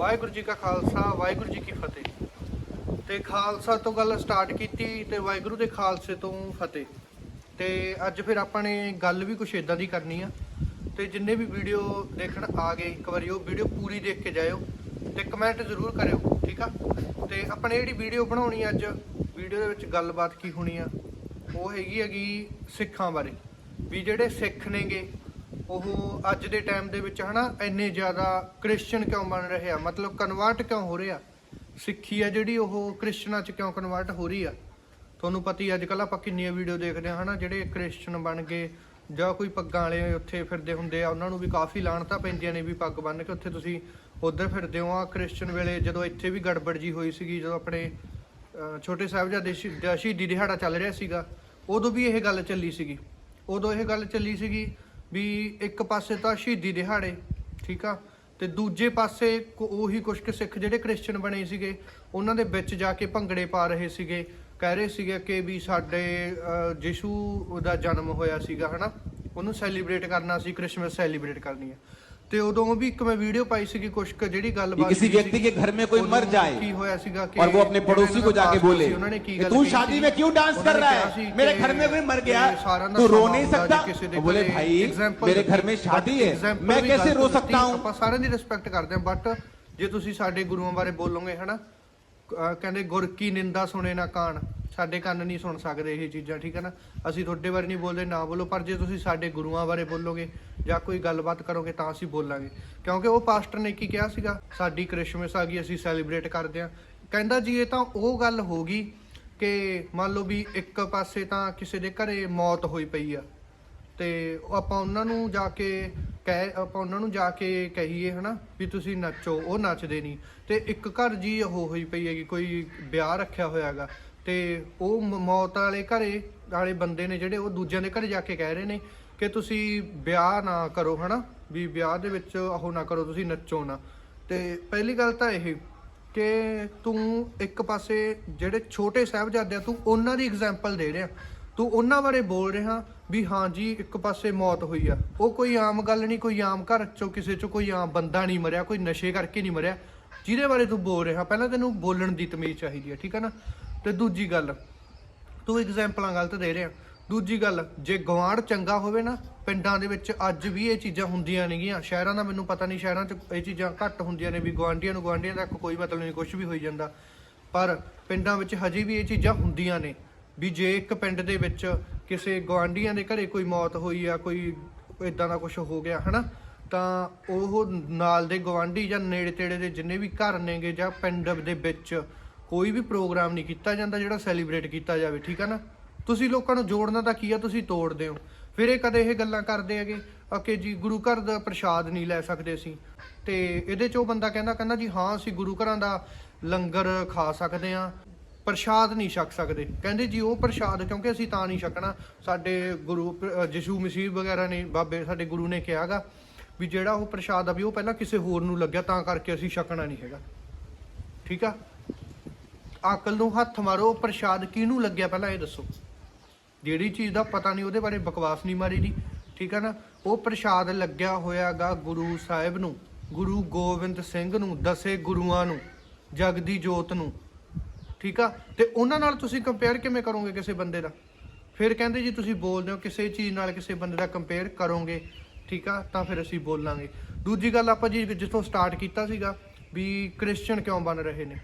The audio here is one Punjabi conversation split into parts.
ਵਾਹਿਗੁਰੂ ਜੀ ਕਾ ਖਾਲਸਾ, ਵਾਹਿਗੁਰੂ ਜੀ ਕੀ ਫਤਿਹ। ਤੇ ਖਾਲਸਾ ਤੋਂ ਗੱਲ ਸਟਾਰਟ ਕੀਤੀ ਤੇ ਵਾਹਿਗੁਰੂ ਦੇ ਖਾਲਸੇ ਤੋਂ ਫਤਿਹ। ਤੇ ਅੱਜ ਫਿਰ ਆਪਾਂ ਨੇ ਗੱਲ ਵੀ ਕੁਛ ਇਦਾਂ ਦੀ ਕਰਨੀ ਆ। ਤੇ ਜਿੰਨੇ ਵੀ ਵੀਡੀਓ ਦੇਖਣ ਆ ਗਏ, ਇੱਕ ਵਾਰੀ ਉਹ ਵੀਡੀਓ ਪੂਰੀ ਦੇਖ ਕੇ ਜਾਇਓ ਤੇ ਕਮੈਂਟ ਜ਼ਰੂਰ ਕਰਿਓ, ਠੀਕ ਆ? ਤੇ ਆਪਾਂ ਨੇ ਜਿਹੜੀ ਵੀਡੀਓ ਬਣਾਉਣੀ ਅੱਜ ਵੀਡੀਓ ਦੇ ਵਿੱਚ ਗੱਲਬਾਤ ਕੀ ਹੋਣੀ ਆ? ਉਹ ਹੈਗੀ ਹੈਗੀ ਸਿੱਖਾਂ ਬਾਰੇ। ਵੀ ਜਿਹੜੇ ਸਿੱਖ ਨੇਗੇ ਉਹ ਅੱਜ ਦੇ ਟਾਈਮ ਦੇ ਵਿੱਚ ਹਨਾ ਇੰਨੇ ਜ਼ਿਆਦਾ ਕ੍ਰਿਸਚੀਅਨ ਕਿਉਂ ਬਣ ਰਹੇ ਆ? ਮਤਲਬ ਕਨਵਰਟ ਕਿਉਂ ਹੋ ਰਹੇ ਆ? ਸਿੱਖੀ ਆ ਜਿਹੜੀ ਉਹ ਕ੍ਰਿਸਚਨਾਂ ਚ ਕਿਉਂ ਕਨਵਰਟ ਹੋ ਰਹੀ ਆ? ਤੁਹਾਨੂੰ ਪਤਾ ਹੀ ਅੱਜ ਕੱਲ ਆਪਾਂ ਕਿੰਨੀਆਂ ਵੀਡੀਓ ਦੇਖਦੇ ਆ ਹਨਾ, ਜਿਹੜੇ ਕ੍ਰਿਸਚੀਅਨ ਬਣ ਗਏ ਜਾਂ ਕੋਈ ਪੱਗਾਂ ਵਾਲੇ ਉੱਥੇ ਫਿਰਦੇ ਹੁੰਦੇ ਆ, ਉਹਨਾਂ ਨੂੰ ਵੀ ਕਾਫੀ ਲਾਣਤਾਂ ਪੈਂਦੀਆਂ ਨੇ ਵੀ ਪੱਗ ਬੰਨ ਕੇ ਉੱਥੇ ਤੁਸੀਂ ਉਧਰ ਫਿਰਦੇ ਹੋ। ਆ ਕ੍ਰਿਸਚੀਅਨ ਵੇਲੇ ਜਦੋਂ ਇੱਥੇ ਵੀ ਗੜਬੜ ਜੀ ਹੋਈ ਸੀਗੀ, ਜਦੋਂ ਆਪਣੇ ਛੋਟੇ ਸਾਹਿਬਜ਼ਾਦੇ ਸ਼ਹੀ- ਸ਼ਹੀਦੀ ਦਿਹਾੜਾ ਚੱਲ ਰਿਹਾ ਸੀਗਾ, ਉਦੋਂ ਵੀ ਇਹ ਗੱਲ ਚੱਲੀ ਸੀਗੀ। ਉਦੋਂ ਇਹ ਗੱਲ ਚੱਲੀ ਸੀਗੀ ਵੀ ਇੱਕ ਪਾਸੇ ਤਾਂ ਸ਼ਹੀਦੀ ਦਿਹਾੜੇ, ਠੀਕ ਆ? ਤੇ ਦੂਜੇ ਪਾਸੇ ਉਹੀ ਕੁਝ ਕੁ ਸਿੱਖ ਜਿਹੜੇ ਕ੍ਰਿਸਚੀਅਨ ਬਣੇ ਸੀਗੇ, ਉਹਨਾਂ ਦੇ ਵਿੱਚ ਜਾ ਕੇ ਭੰਗੜੇ ਪਾ ਰਹੇ ਸੀਗੇ, ਕਹਿ ਰਹੇ ਸੀਗੇ ਕਿ ਵੀ ਸਾਡੇ ਯਿਸੂ ਦਾ ਜਨਮ ਹੋਇਆ ਸੀਗਾ, ਹਨਾ? ਉਹਨੂੰ ਸੈਲੀਬ੍ਰੇਟ ਕਰਨਾ ਸੀ ਕ੍ਰਿਸਮਸ ਸੈਲੀਬ੍ਰੇਟ ਕਰਨੀ ਹੈ ਤੇ ਉਦੋਂ ਵੀ ਇੱਕ ਮੈਂ ਵੀਡੀਓ ਪਾਈ ਸੀਗੀ ਕੁਛ ਕੁ ਜਿਹੜੀ ਗੱਲਬਾਤ किसी हुई व्यक्ति के ਸੀਗੀ। घर में कोई मर उन्होंने जाए ਕੀ ਹੋਇਆ ਸੀਗਾ ਕਿ और वो अपने पड़ोसी को जाके बोले ਉਹਨਾਂ ਨੇ ਕੀ कि ਗੱਲ तू शादी में क्यों डांस कर रहा है मेरे घर में कोई मर गया तू रो नहीं सकता वो बोले भाई मेरे घर में शादी है मैं कैसे रो सकता हूँ ਆਪਾਂ ਸਾਰਿਆਂ ਦੀ ਰਿਸਪੈਕਟ ਕਰਦੇ ਹਾਂ ਬਟ ਜੇ ਤੁਸੀਂ ਸਾਡੇ ਗੁਰੂਆਂ ਬਾਰੇ ਬੋਲੋਗੇ ਹਨਾ ਅਹ ਕਹਿੰਦੇ ਗੁਰ ਕੀ ਨਿੰਦਾ ਸੁਣੇ ਨਾ ਕਾਣ ਸਾਡੇ ਕੰਨ ਨਹੀਂ ਸੁਣ ਸਕਦੇ ਇਹ ਚੀਜ਼ਾਂ, ਠੀਕ ਹੈ ਨਾ? ਅਸੀਂ ਤੁਹਾਡੇ ਬਾਰੇ ਨਹੀਂ ਬੋਲਦੇ, ਨਾ ਬੋਲੋ, ਪਰ ਜੇ ਤੁਸੀਂ ਸਾਡੇ ਗੁਰੂਆਂ ਬਾਰੇ ਬੋਲੋਗੇ ਜਾਂ ਕੋਈ ਗੱਲਬਾਤ ਕਰੋਗੇ ਤਾਂ ਅਸੀਂ ਬੋਲਾਂਗੇ। ਕਿਉਂਕਿ ਉਹ ਪਾਸਟਰ ਨੇ ਕੀ ਕਿਹਾ ਸੀਗਾ? ਸਾਡੀ ਕ੍ਰਿਸਮਸ ਆ ਗਈ, ਅਸੀਂ ਸੈਲੀਬ੍ਰੇਟ ਕਰਦੇ ਹਾਂ। ਕਹਿੰਦਾ ਜੀ, ਇਹ ਤਾਂ ਉਹ ਗੱਲ ਹੋ ਗਈ ਕਿ ਮੰਨ ਲਓ ਵੀ ਇੱਕ ਪਾਸੇ ਤਾਂ ਕਿਸੇ ਦੇ ਘਰੇ ਮੌਤ ਹੋਈ ਪਈ ਆ। ਤੇ ਆਪਾਂ ਉਹਨਾਂ ਨੂੰ ਜਾ ਕੇ ਕਹਿ, ਆਪਾਂ ਉਹਨਾਂ ਨੂੰ ਜਾ ਕੇ ਕਹੀਏ, ਹਨਾ, ਵੀ ਤੁਸੀਂ ਨੱਚੋ, ਉਹ ਨੱਚਦੇ ਨਹੀਂ। ਤੇ ਇੱਕ ਘਰ ਜੀ ਉਹ ਹੋਈ ਪਈ ਹੈਗੀ, ਕੋਈ ਵਿਆਹ ਰੱਖਿਆ ਹੋਇਆਗਾ ਤੇ ਉਹ ਮ- ਮੌਤ ਵਾਲੇ ਘਰੇ, ਵਾਲੇ ਬੰਦੇ ਨੇ ਜਿਹੜੇ, ਉਹ ਦੂਜਿਆਂ ਦੇ ਘਰੇ ਜਾ ਕੇ ਕਹਿ ਰਹੇ ਨੇ ਕਿ ਤੁਸੀਂ ਵਿਆਹ ਨਾ ਕਰੋ, ਹਨਾ? ਵੀ ਵਿਆਹ ਦੇ ਵਿੱਚ ਉਹ ਨਾ ਕਰੋ, ਤੁਸੀਂ ਨੱਚੋ ਨਾ। ਤੇ ਪਹਿਲੀ ਗੱਲ ਤਾਂ ਇਹ ਕਿ ਤੂੰ ਇੱਕ ਪਾਸੇ ਜਿਹੜੇ ਛੋਟੇ ਸਾਹਿਬਜ਼ਾਦੇ ਆ ਤੂੰ ਉਹਨਾਂ ਦੀ ਐਗਜ਼ਾਮਪਲ ਦੇ ਰਿਹਾ। ਤੂੰ ਉਹਨਾਂ ਬਾਰੇ ਬੋਲ ਰਿਹਾ ਵੀ ਹਾਂ ਜੀ, ਇੱਕ ਪਾਸੇ ਮੌਤ ਹੋਈ ਆ। ਉਹ ਕੋਈ ਆਮ ਗੱਲ ਨਹੀਂ, ਕੋਈ ਆਮ ਘਰ ਚੋਂ ਕਿਸੇ ਚੋਂ ਕੋਈ ਆਮ ਬੰਦਾ ਨਹੀਂ ਮਰਿਆ, ਕੋਈ ਨਸ਼ੇ ਕਰਕੇ ਨਹੀਂ ਮਰਿਆ। ਜਿਹਦੇ ਬਾਰੇ ਤੂੰ ਬੋਲ ਰਿਹਾ, ਪਹਿਲਾਂ ਤੈਨੂੰ ਬੋਲਣ ਦੀ ਤਮੀਜ਼ ਚਾਹੀਦੀ ਹੈ ਠੀਕ ਹੈ ਨਾ? ਤੇ ਦੂਜੀ ਗੱਲ, ਤੂੰ ਐਗਜ਼ਾਮਪਲਾਂ ਗਲਤ ਦੇ ਰਿਹਾ। ਦੂਜੀ ਗੱਲ, ਜੇ ਗਵਾਂਢ ਚੰਗਾ ਹੋਵੇ ਨਾ, ਪਿੰਡਾਂ ਦੇ ਵਿੱਚ ਅੱਜ ਵੀ ਇਹ ਚੀਜ਼ਾਂ ਹੁੰਦੀਆਂ ਨੇਗੀਆਂ। ਸ਼ਹਿਰਾਂ ਦਾ ਮੈਨੂੰ ਪਤਾ ਨਹੀਂ, ਸ਼ਹਿਰਾਂ 'ਚ ਇਹ ਚੀਜ਼ਾਂ ਘੱਟ ਹੁੰਦੀਆਂ ਨੇ ਵੀ ਗਵਾਂਢੀਆਂ ਨੂੰ ਗਵਾਂਢੀਆਂ ਤੱਕ ਕੋਈ ਮਤਲਬ ਨਹੀਂ ਕੁਝ ਵੀ ਹੋਈ ਜਾਂਦਾ। ਪਰ ਪਿੰਡਾਂ ਵਿੱਚ ਹਜੇ ਵੀ ਇਹ ਚੀਜ਼ਾਂ ਹੁੰਦੀਆਂ ਨੇ ਵੀ ਜੇ ਇੱਕ ਪਿੰਡ ਦੇ ਵਿੱਚ ਕਿਸੇ ਗਵਾਂਢੀਆਂ ਦੇ ਘਰੇ ਕੋਈ ਮੌਤ ਹੋਈ ਆ, ਕੋਈ ਇਦਾਂ ਦਾ ਕੁਝ ਹੋ ਗਿਆ, ਹਨਾ? ਤਾਂ ਉਹ ਨਾਲ ਦੇ ਗਵਾਂਢੀ ਜਾਂ ਨੇੜੇ ਤੇੜੇ ਦੇ ਜਿੰਨੇ ਵੀ ਘਰ ਨੇਗੇ ਜਾਂ ਪਿੰਡ ਦੇ ਵਿੱਚ ਕੋਈ ਵੀ ਪ੍ਰੋਗਰਾਮ ਨਹੀਂ ਕੀਤਾ ਜਾਂਦਾ ਜਿਹੜਾ ਸੈਲੀਬ੍ਰੇਟ ਕੀਤਾ ਜਾਵੇ, ਠੀਕ ਆ ਨਾ? ਤੁਸੀਂ ਲੋਕਾਂ ਨੂੰ ਜੋੜਨਾ ਤਾਂ ਕੀ ਆ, ਤੁਸੀਂ ਤੋੜਦੇ ਹੋ। ਫਿਰ ਇਹ ਕਦੇ ਇਹ ਗੱਲਾਂ ਕਰਦੇ ਹੈਗੇ ਕਿ ਜੀ ਗੁਰੂ ਘਰ ਦਾ ਪ੍ਰਸ਼ਾਦ ਨਹੀਂ ਲੈ ਸਕਦੇ ਅਸੀਂ। ਤੇ ਇਹਦੇ ਚ ਉਹ ਬੰਦਾ ਕਹਿੰਦਾ ਕਹਿੰਦਾ ਜੀ ਹਾਂ, ਅਸੀਂ ਗੁਰੂ ਘਰਾਂ ਦਾ ਲੰਗਰ ਖਾ ਸਕਦੇ ਆ ਪ੍ਰਸ਼ਾਦ ਨਹੀਂ ਛਕ ਸਕਦੇ। ਕਹਿੰਦੇ ਜੀ ਉਹ ਪ੍ਰਸ਼ਾਦ ਕਿਉਂਕਿ ਅਸੀਂ ਤਾਂ ਨਹੀਂ ਛਕਣਾ। ਸਾਡੇ ਗੁਰੂ ਅਹ ਯਿਸੂ ਮਸੀਹ ਵਗੈਰਾ ਨੇ, ਬਾਬੇ ਸਾਡੇ ਗੁਰੂ ਨੇ ਕਿਹਾਗਾ ਵੀ ਜਿਹੜਾ ਉਹ ਪ੍ਰਸ਼ਾਦ ਆ ਵੀ ਉਹ ਪਹਿਲਾਂ ਕਿਸੇ ਹੋਰ ਨੂੰ ਲੱਗਿਆ, ਤਾਂ ਕਰਕੇ ਅਸੀਂ ਛਕਣਾ ਨਹੀਂ ਹੈਗਾ। ਠੀਕ ਆ? ਅਕਲ ਨੂੰ ਹੱਥ ਮਾਰੋ, ਪ੍ਰਸ਼ਾਦ ਕਿਹਨੂੰ ਲੱਗਿਆ ਪਹਿਲਾਂ ਇਹ ਦੱਸੋ। ਜਿਹੜੀ ਚੀਜ਼ ਦਾ ਪਤਾ ਨਹੀਂ, ਉਹਦੇ ਬਾਰੇ ਬਕਵਾਸ ਨਹੀਂ ਮਾਰੀ ਦੀ। ਠੀਕ ਹੈ ਨਾ? ਉਹ ਪ੍ਰਸ਼ਾਦ ਲੱਗਿਆ ਹੋਇਆਗਾ ਗੁਰੂ ਸਾਹਿਬ ਨੂੰ, ਗੁਰੂ ਗੋਬਿੰਦ ਸਿੰਘ ਨੂੰ, ਦਸੇ ਗੁਰੂਆਂ ਨੂੰ, ਜਗਦੀ ਜੋਤ ਨੂੰ। ਠੀਕ ਆ? ਤੇ ਉਹਨਾਂ ਨਾਲ ਤੁਸੀਂ ਕੰਪੇਅਰ ਕਿਵੇਂ ਕਰੋਗੇ ਕਿਸੇ ਬੰਦੇ ਦਾ? ਫਿਰ ਕਹਿੰਦੇ ਜੀ, ਤੁਸੀਂ ਬੋਲਦੇ ਹੋ, ਕਿਸੇ ਚੀਜ਼ ਨਾਲ ਕਿਸੇ ਬੰਦੇ ਦਾ ਕੰਪੇਅਰ ਕਰੋਗੇ। ਠੀਕ ਆ? ਤਾਂ ਫਿਰ ਅਸੀਂ ਬੋਲਾਂਗੇ। ਦੂਜੀ ਗੱਲ ਆਪਾਂ ਜੀ, ਜਿੱਥੋਂ ਸਟਾਰਟ ਕੀਤਾ ਸੀਗਾ, ਵੀ ਕ੍ਰਿਸਚੀਅਨ ਕਿਉਂ ਬਣ ਰਹੇ ਨੇ?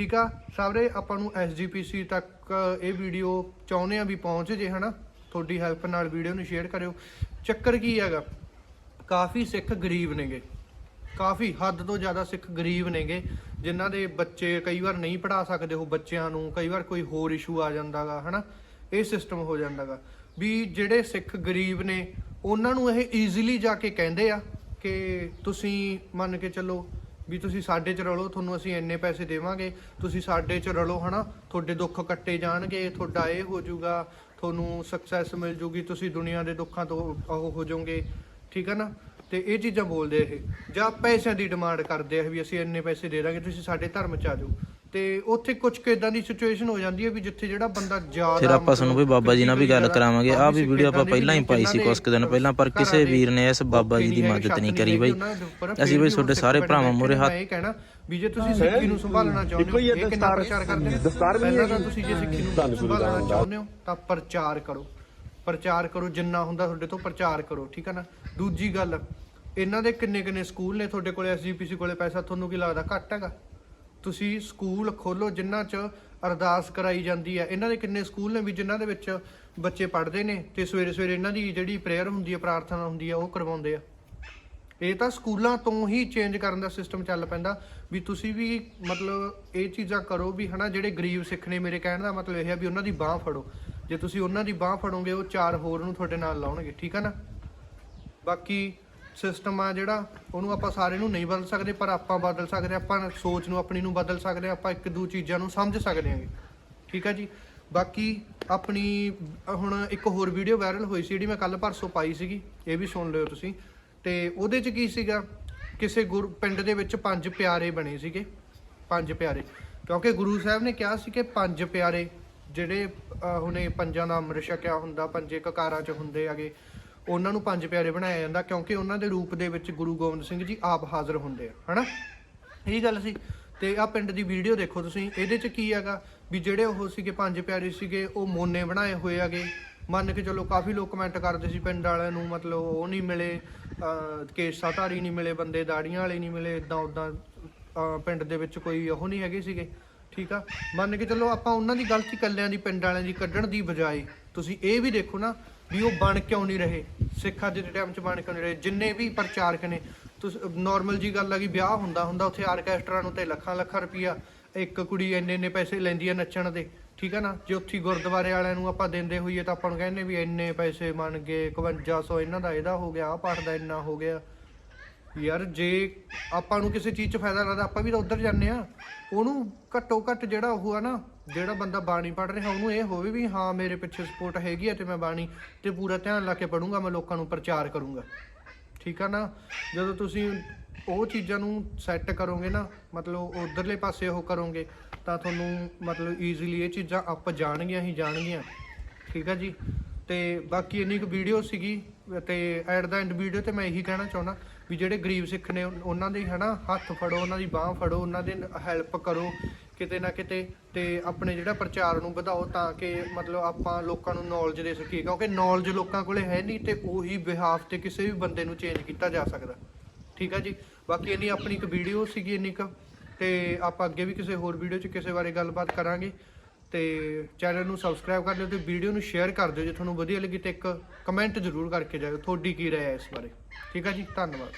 ਠੀਕ ਆ? ਸਾਰੇ ਆਪਾਂ ਨੂੰ ਐਸਜੀਪੀਸੀ ਤੱਕ ਇਹ ਵੀਡੀਓ ਚਾਹੁੰਦੇ ਆ ਵੀ ਪਹੁੰਚ ਜੇ, ਹਨਾ? ਤੁਹਾਡੀ ਹੈਲਪ ਨਾਲ ਵੀਡੀਓ ਨੂੰ ਸ਼ੇਅਰ ਕਰਿਓ। ਚੱਕਰ ਕੀ ਹੈਗਾ? ਕਾਫੀ ਸਿੱਖ ਗਰੀਬ ਨੇਗੇ। ਕਾਫੀ ਹੱਦ ਤੋਂ ਜ਼ਿਆਦਾ ਸਿੱਖ ਗਰੀਬ ਨੇਗੇ, ਜਿਨ੍ਹਾਂ ਦੇ ਬੱਚੇ ਕਈ ਵਾਰ ਨਹੀਂ ਪੜਾ ਸਕਦੇ ਉਹ ਬੱਚਿਆਂ ਨੂੰ, ਕਈ ਵਾਰ ਕੋਈ ਹੋਰ ਇਸ਼ੂ ਆ ਜਾਂਦਾਗਾ, ਹਨਾ? ਇਹ ਸਿਸਟਮ ਹੋ ਜਾਂਦਾਗਾ। ਵੀ ਜਿਹੜੇ ਸਿੱਖ ਗਰੀਬ ਨੇ, ਉਹਨਾਂ ਨੂੰ ਇਹ ਈਜ਼ੀਲੀ ਜਾ ਕੇ ਕਹਿੰਦੇ ਆ ਕਿ ਤੁਸੀਂ ਮੰਨ ਕੇ ਚੱਲੋ ਵੀ ਤੁਸੀਂ ਸਾਡੇ ਚ ਰਲੋ, ਤੁਹਾਨੂੰ ਅਸੀਂ ਇੰਨੇ ਪੈਸੇ ਦੇਵਾਂਗੇ, ਤੁਸੀਂ ਸਾਡੇ ਚ ਰਲੋ, ਹਨਾ? ਤੁਹਾਡੇ ਦੁੱਖ ਕੱਟੇ ਜਾਣਗੇ, ਤੁਹਾਡਾ ਇਹ ਹੋ ਜਾਊਗਾ, ਤੁਹਾਨੂੰ ਸਕਸੈਸ ਮਿਲ ਜੂਗੀ ਤੁਸੀਂ ਦੁਨੀਆ ਦੇ ਦੁੱਖਾਂ ਤੋਂ ਉਹ ਹੋ ਜਾਓਗੇ, ਠੀਕ ਹੈ ਨਾ? ਤੇ ਇਹ ਚੀਜ਼ਾਂ ਬੋਲਦੇ ਇਹ। ਜਾਂ ਪੈਸਿਆਂ ਦੀ ਡਿਮਾਂਡ ਕਰਦੇ ਆ ਵੀ ਅਸੀਂ ਇੰਨੇ ਪੈਸੇ ਦੇ ਦਾਂਗੇ, ਤੁਸੀਂ ਸਾਡੇ ਧਰਮ ਚ ਆ ਜਾਓ। ਤੇ ਉੱਥੇ ਕੁਝ ਕੁ ਇਦਾਂ ਦੀ ਸਿਚੁਏਸ਼ਨ ਹੋ ਜਾਂਦੀ ਹੈ ਵੀ ਜਿੱਥੇ ਜਿਹੜਾ ਬੰਦਾ ਜ਼ਿਆਦਾ ਫਿਰ ਆਪਾਂ ਤੁਹਾਨੂੰ ਵੀ ਬਾਬਾ ਜੀ ਨਾਲ ਵੀ ਗੱਲ ਕਰਾਵਾਂਗੇ। ਆ ਵੀ ਵੀਡੀਓ ਆਪਾਂ ਪਹਿਲਾਂ ਹੀ ਪਾਈ ਸੀ ਕੁਝ ਕੁ ਦਿਨ ਪਹਿਲਾਂ ਪਰ ਕਿਸੇ ਵੀਰ ਨੇ ਇਸ ਬਾਬਾ ਜੀ ਦੀ ਮਦਦ ਨਹੀਂ ਕਰੀ ਬਾਈ। ਅਸੀਂ ਬਈ ਤੁਹਾਡੇ ਸਾਰੇ ਭਰਾਵਾਂ ਮੂਹਰੇ ਹੱਥ ਇਹ ਕਹਿਣਾ ਵੀ ਜੇ ਤੁਸੀਂ ਸਿੱਖੀ ਨੂੰ ਸੰਭਾਲਣਾ ਚਾਹੁੰਦੇ ਹੋ ਇਹ ਕਿੰਨਾ ਪ੍ਰਚਾਰ ਕਰਦੇ ਨੇ ਪਹਿਲਾਂ ਤਾਂ ਤੁਸੀਂ ਜੇ ਸਿੱਖੀ ਨੂੰ ਸੰਭਾਲਣਾ ਚਾਹੁੰਦੇ ਹੋ ਤਾਂ ਪ੍ਰਚਾਰ ਕਰੋ। ਪ੍ਰਚਾਰ ਕਰੋ ਜਿੰਨਾ ਹੁੰਦਾ ਤੁਹਾਡੇ ਤੋਂ ਪ੍ਰਚਾਰ ਕਰੋ ਠੀਕ ਹੈ ਨਾ? ਦੂਜੀ ਗੱਲ ਇਹਨਾਂ ਦੇ ਕਿੰਨੇ ਕਿੰਨੇ ਸਕੂਲ ਨੇ ਤੁਹਾਡੇ ਕੋਲੇ ਐਸਜੀਪੀਸੀ ਕੋਲੇ ਪੈਸਾ ਤੁਹਾਨੂੰ ਕੀ ਲੱਗਦਾ? ਘੱਟ ਹੈਗਾ? ਤੁਸੀਂ ਸਕੂਲ ਖੋਲੋ ਜਿਨ੍ਹਾਂ 'ਚ ਅਰਦਾਸ ਕਰਾਈ ਜਾਂਦੀ ਹੈ। ਇਹਨਾਂ ਦੇ ਕਿੰਨੇ ਸਕੂਲ ਨੇ ਵੀ ਜਿਨ੍ਹਾਂ ਦੇ ਵਿੱਚ ਬੱਚੇ ਪੜ੍ਹਦੇ ਨੇ ਤੇ ਸਵੇਰੇ ਸਵੇਰੇ ਇਹਨਾਂ ਦੀ ਜਿਹੜੀ ਪ੍ਰੇਅਰ ਹੁੰਦੀ ਹੈ, ਪ੍ਰਾਰਥਨਾ ਹੁੰਦੀ ਹੈ, ਉਹ ਕਰਵਾਉਂਦੇ ਆ। ਇਹ ਤਾਂ ਸਕੂਲਾਂ ਤੋਂ ਹੀ ਚੇਂਜ ਕਰਨ ਦਾ ਸਿਸਟਮ ਚੱਲ ਪੈਂਦਾ ਵੀ ਤੁਸੀਂ ਵੀ ਮਤਲਬ ਇਹ ਚੀਜ਼ਾਂ ਕਰੋ ਵੀ ਹਨਾ, ਜਿਹੜੇ ਗਰੀਬ ਸਿੱਖ ਨੇ ਮੇਰੇ ਕਹਿਣ ਦਾ ਮਤਲਬ ਇਹ ਹੈ ਵੀ ਉਹਨਾਂ ਦੀ ਬਾਹ ਫੜੋ। ਜੇ ਤੁਸੀਂ ਉਹਨਾਂ ਦੀ ਬਾਹ ਫੜੋਗੇ, ਉਹ ਚਾਰ ਹੋਰ ਨੂੰ ਤੁਹਾਡੇ ਨਾਲ ਲਾਉਣਗੇ, ਠੀਕ ਹੈ ਨਾ? ਬਾਕੀ ਸਿਸਟਮ ਆ ਜਿਹੜਾ ਉਹਨੂੰ ਆਪਾਂ ਸਾਰੇ ਨੂੰ ਨਹੀਂ ਬਦਲ ਸਕਦੇ ਪਰ ਆਪਾਂ ਬਦਲ ਸਕਦੇ ਆਪਾਂ ਸੋਚ ਨੂੰ ਆਪਣੀ ਨੂੰ ਬਦਲ ਸਕਦੇ ਹਾਂ, ਆਪਾਂ ਇੱਕ ਦੋ ਚੀਜ਼ਾਂ ਨੂੰ ਸਮਝ ਸਕਦੇ ਹਾਂਗੇ। ਠੀਕ ਆ ਜੀ? ਬਾਕੀ ਆਪਣੀ ਹੁਣ ਇੱਕ ਹੋਰ ਵੀਡੀਓ ਵਾਇਰਲ ਹੋਈ ਸੀ ਜਿਹੜੀ ਮੈਂ ਕੱਲ ਪਰਸੋਂ ਪਾਈ ਸੀਗੀ ਇਹ ਵੀ ਸੁਣ ਲਿਓ ਤੁਸੀਂ। ਤੇ ਉਹਦੇ 'ਚ ਕੀ ਸੀਗਾ? ਕਿਸੇ ਗੁਰ ਪਿੰਡ ਦੇ ਵਿੱਚ ਪੰਜ ਪਿਆਰੇ ਬਣੇ ਸੀਗੇ। ਪੰਜ ਪਿਆਰੇ। ਕਿਉਂਕਿ ਗੁਰੂ ਸਾਹਿਬ ਨੇ ਕਿਹਾ ਸੀ ਕਿ ਪੰਜ ਪਿਆਰੇ ਜਿਹੜੇ ਹੁਣੇ ਪੰਜਾਂ ਦਾ ਅੰਮ੍ਰਿਤ ਛਕਿਆ ਹੁੰਦਾ ਪੰਜੇ ਕਕਾਰਾਂ 'ਚ ਹੁੰਦੇ ਆਗੇ ਉਹਨਾਂ ਨੂੰ ਪੰਜ ਪਿਆਰੇ ਬਣਾਇਆ ਜਾਂਦਾ ਕਿਉਂਕਿ ਉਹਨਾਂ ਦੇ ਰੂਪ ਦੇ ਵਿੱਚ ਗੁਰੂ ਗੋਬਿੰਦ ਸਿੰਘ ਜੀ ਆਪ ਹਾਜ਼ਰ ਹੁੰਦੇ ਆ, ਹਨਾ? ਇਹ ਗੱਲ ਸੀ। ਤੇ ਆ ਪਿੰਡ ਦੀ ਵੀਡੀਓ ਦੇਖੋ ਤੁਸੀਂ, ਇਹਦੇ 'ਚ ਕੀ ਹੈਗਾ ਵੀ ਜਿਹੜੇ ਉਹ ਸੀਗੇ ਪੰਜ ਪਿਆਰੇ ਸੀਗੇ, ਉਹ ਮੋਨੇ ਬਣਾਏ ਹੋਏ ਹੈਗੇ। ਮੰਨ ਕੇ ਚਲੋ ਕਾਫੀ ਲੋਕ ਕਮੈਂਟ ਕਰਦੇ ਸੀ ਪਿੰਡ ਵਾਲਿਆਂ ਨੂੰ, ਮਤਲਬ ਉਹ ਨਹੀਂ ਮਿਲੇ, ਅਹ ਧਾਰੀ ਨਹੀਂ ਮਿਲੇ, ਬੰਦੇ ਦਾੜੀਆਂ ਵਾਲੇ ਨਹੀਂ ਮਿਲੇ ਇਦਾਂ ਉਦਾਂ ਪਿੰਡ ਦੇ ਵਿੱਚ ਕੋਈ ਉਹ ਨਹੀਂ ਹੈਗੇ ਸੀਗੇ, ਠੀਕ ਆ? ਮੰਨ ਕੇ ਚਲੋ ਆਪਾਂ ਉਹਨਾਂ ਦੀ ਗਲਤੀ ਕੱਲਿਆਂ ਦੀ, ਪਿੰਡ ਵਾਲਿਆਂ ਦੀ ਕੱਢਣ ਦੀ ਬਜਾਏ, ਤੁਸੀਂ ਇਹ ਵੀ ਦੇਖੋ ਨਾ ਵੀ ਉਹ ਬਣ ਕਿਉਂ ਨਹੀਂ ਰਹੇ? ਸਿੱਖ ਅੱਜ ਦੇ ਟਾਈਮ 'ਚ ਬਣ ਕਿਉਂ ਨਹੀਂ ਰਹੇ? ਜਿੰਨੇ ਵੀ ਪ੍ਰਚਾਰਕ ਨੇ, ਤੁਸੀਂ ਨਾਰਮਲ ਜੀ ਗੱਲ ਆ ਕਿ ਵਿਆਹ ਹੁੰਦਾ ਹੁੰਦਾ ਉੱਥੇ ਆਰਕੈਸਟਰਾ ਨੂੰ ਤੇ ਲੱਖਾਂ ਲੱਖਾਂ ਰੁਪਈਆ ਇੱਕ ਕੁੜੀ ਇੰਨੇ ਇੰਨੇ ਪੈਸੇ ਲੈਂਦੀ ਆ ਨੱਚਣ ਦੇ। ਠੀਕ ਆ ਨਾ? ਜੇ ਉੱਥੇ ਗੁਰਦੁਆਰੇ ਵਾਲਿਆਂ ਨੂੰ ਆਪਾਂ ਦਿੰਦੇ ਹੋਈਏ ਤਾਂ ਆਪਾਂ ਨੂੰ ਕਹਿੰਦੇ ਵੀ ਇੰਨੇ ਪੈਸੇ ਬਣ ਗਏ 5100 ਇਹਨਾਂ ਦਾ, ਇਹਦਾ ਹੋ ਗਿਆ, ਆਹ ਪਾਠ ਦਾ ਇੰਨਾ ਹੋ ਗਿਆ। ਯਾਰ ਜੇ ਆਪਾਂ ਨੂੰ ਕਿਸੇ ਚੀਜ਼ 'ਚ ਫਾਇਦਾ ਲੱਗਦਾ ਆਪਾਂ ਵੀ ਤਾਂ ਉੱਧਰ ਜਾਂਦੇ ਆ। ਉਹਨੂੰ ਘੱਟੋ ਘੱਟ ਜਿਹੜਾ ਉਹ ਆ ਨਾ ਜਿਹੜਾ ਬੰਦਾ ਬਾਣੀ ਪੜ ਰਿਹਾ, ਉਹਨੂੰ ਇਹ ਹੋਵੇ ਵੀ ਹਾਂ, ਮੇਰੇ ਪਿੱਛੇ ਸਪੋਰਟ ਹੈਗੀ ਹੈ ਤੇ ਮੈਂ ਬਾਣੀ ਤੇ ਪੂਰਾ ਧਿਆਨ ਲਾ ਕੇ ਪੜੂੰਗਾ ਮੈਂ ਲੋਕਾਂ ਨੂੰ ਪ੍ਰਚਾਰ ਕਰੂੰਗਾ। ਠੀਕ ਆ ਨਾ? ਜਦੋਂ ਤੁਸੀਂ ਉਹ ਚੀਜ਼ਾਂ ਨੂੰ ਸੈੱਟ ਕਰੋਗੇ ਨਾ, ਮਤਲਬ ਉਧਰਲੇ ਪਾਸੇ ਉਹ ਕਰੋਗੇ, ਤਾਂ ਤੁਹਾਨੂੰ ਮਤਲਬ ਈਜ਼ੀਲੀ ਇਹ ਚੀਜ਼ਾਂ ਆਪ ਜਾਣਗੀਆਂ ਹੀ ਜਾਣਗੀਆਂ। ਠੀਕ ਆ ਜੀ? ਤੇ ਬਾਕੀ ਇੰਨੀ ਕੁ ਵੀਡੀਓ ਸੀਗੀ, ਤੇ ਐਟ ਦਾ ਐਂਡ ਵੀਡੀਓ ਤੇ ਮੈਂ ਇਹੀ ਕਹਿਣਾ ਚਾਹੁੰਦਾ ਵੀ ਜਿਹੜੇ ਗਰੀਬ ਸਿੱਖ ਨੇ ਉਨ- ਉਹਨਾਂ ਦੇ ਹਨਾ, ਹੱਥ ਫੜੋ, ਉਹਨਾਂ ਦੀ ਬਾਹ ਫੜੋ, ਉਹਨਾਂ ਦੇ ਹੈਲਪ ਕਰੋ ਕਿਤੇ ਨਾ ਕਿਤੇ ਤੇ ਆਪਣੇ ਜਿਹੜਾ ਪ੍ਰਚਾਰ ਨੂੰ ਵਧਾਓ ਤਾਂ ਕਿ ਮਤਲਬ ਆਪਾਂ ਲੋਕਾਂ ਨੂੰ ਨੌਲੇਜ ਦੇ ਸਕੀਏ, ਕਿਉਂਕਿ ਨੌਲੇਜ ਲੋਕਾਂ ਕੋਲੇ ਹੈ ਨਹੀਂ ਤੇ ਉਹੀ ਬਿਹਾਫ ਤੇ ਕਿਸੇ ਵੀ ਬੰਦੇ ਨੂੰ ਚੇਂਜ ਕੀਤਾ ਜਾ ਸਕਦਾ। ਠੀਕ ਆ ਜੀ? ਬਾਕੀ ਇੰਨੀ ਆਪਣੀ ਇੱਕ ਵੀਡੀਓ ਸੀਗੀ ਇੰਨੀ ਕੁ, ਤੇ ਆਪਾਂ ਅੱਗੇ ਵੀ ਕਿਸੇ ਹੋਰ ਵੀਡੀਓ 'ਚ ਕਿਸੇ ਬਾਰੇ ਗੱਲਬਾਤ ਕਰਾਂਗੇ। ਤੇ ਚੈਨਲ ਨੂੰ ਸਬਸਕ੍ਰਾਈਬ ਕਰ ਲਿਓ ਤੇ ਵੀਡੀਓ ਨੂੰ ਸ਼ੇਅਰ ਕਰ ਦਿਓ ਜੇ ਤੁਹਾਨੂੰ ਵਧੀਆ ਲੱਗੀ ਤੇ ਇੱਕ ਕਮੈਂਟ ਜ਼ਰੂਰ ਕਰਕੇ ਜਾਇਓ। ਤੁਹਾਡੀ ਕੀ ਰਾਏ ਹੈ ਇਸ ਬਾਰੇ? ਠੀਕ ਆ ਜੀ? ਧੰਨਵਾਦ।